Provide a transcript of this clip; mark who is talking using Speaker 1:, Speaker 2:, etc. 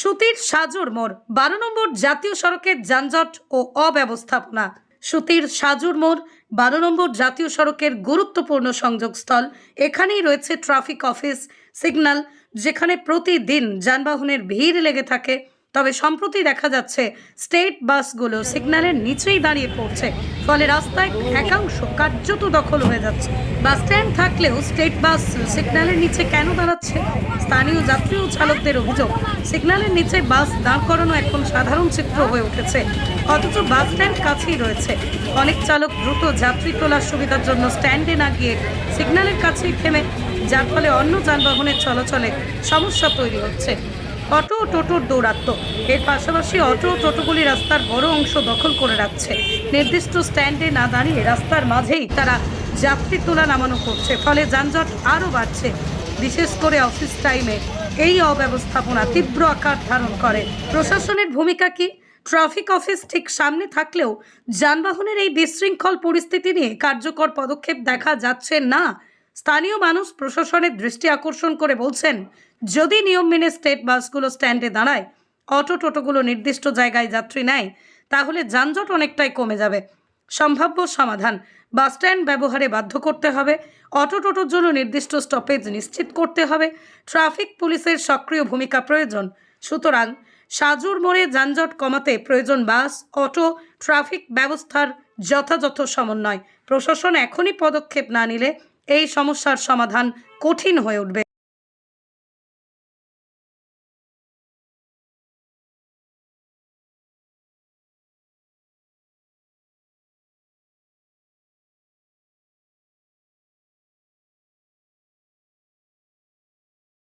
Speaker 1: সুতির সাজুর মোড়, বারো নম্বর জাতীয় সড়কের যানজট ও অব্যবস্থাপনা। সুতির সাজুর মোড়, বারো নম্বর জাতীয় সড়কের গুরুত্বপূর্ণ সংযোগস্থল। এখানেই রয়েছে ট্রাফিক অফিস, সিগন্যাল, যেখানে প্রতিদিন যানবাহনের ভিড় লেগে থাকে। তবে সম্প্রতি দেখা যাচ্ছে স্টেট বাসগুলো সিগন্যালের নিচেই দাঁড়িয়ে পড়ছে। ফলে রাস্তায় একাংশ কার্যত দখল হয়ে যাচ্ছে। বাস স্ট্যান্ড থাকলেও স্টেট বাস সিগন্যালের নিচে কেন দাঁড়াচ্ছে স্থানীয় যাত্রী ও চালকদের অভিযোগ, সিগন্যালের নিচে বাস দাঁড় করানো এখন সাধারণ চিত্র হয়ে উঠেছে। অথচ বাস স্ট্যান্ড কাছেই রয়েছে। অনেক চালক দ্রুত যাত্রী তোলার সুবিধার জন্য স্ট্যান্ডে না গিয়ে সিগন্যালের কাছেই থেমে, যার ফলে অন্য যানবাহনের চলাচলে সমস্যা তৈরি হচ্ছে। অটো ও টোটোর দৌরাত্ম এর পাশাপাশি অটো ও টোটোগুলি রাস্তার বড় অংশ দখল করে রাখছে। নির্দিষ্ট স্ট্যান্ডে না দাঁড়িয়ে রাস্তার মাঝেই তারা যাত্রী তোলা নামানো করছে। ফলে যানজট আরও বাড়ছে। বিশেষ করে অফিস টাইমে এই অব্যবস্থাপনা তীব্র আকার ধারণ করে। প্রশাসনের ভূমিকা কি? ট্রাফিক অফিস ঠিক সামনে থাকলেও যানবাহনের এই বিশৃঙ্খল পরিস্থিতি নিয়ে কার্যকর পদক্ষেপ দেখা যাচ্ছে না। স্থানীয় মানুষ প্রশাসনের দৃষ্টি আকর্ষণ করে বলছেন, যদি নিয়ম মেনে স্টেট বাসগুলো স্ট্যান্ডে দাঁড়ায়, অটো টোটোগুলো নির্দিষ্ট জায়গায় যাত্রী নেয়, তাহলে যানজট অনেকটাই কমে যাবে। সম্ভাব্য সমাধান, বাস স্ট্যান্ড ব্যবহারে বাধ্য করতে হবে, অটো টোটোর জন্য নির্দিষ্ট স্টপেজ নিশ্চিত করতে হবে, ট্রাফিক পুলিশের সক্রিয় ভূমিকা প্রয়োজন। সুতরাং সাজুর মোড়ে যানজট কমাতে প্রয়োজন বাস, অটো, ট্রাফিক ব্যবস্থার যথাযথ সমন্বয়। প্রশাসন এখনই পদক্ষেপ না নিলে এই সমস্যার সমাধান কঠিন হয়ে উঠবে।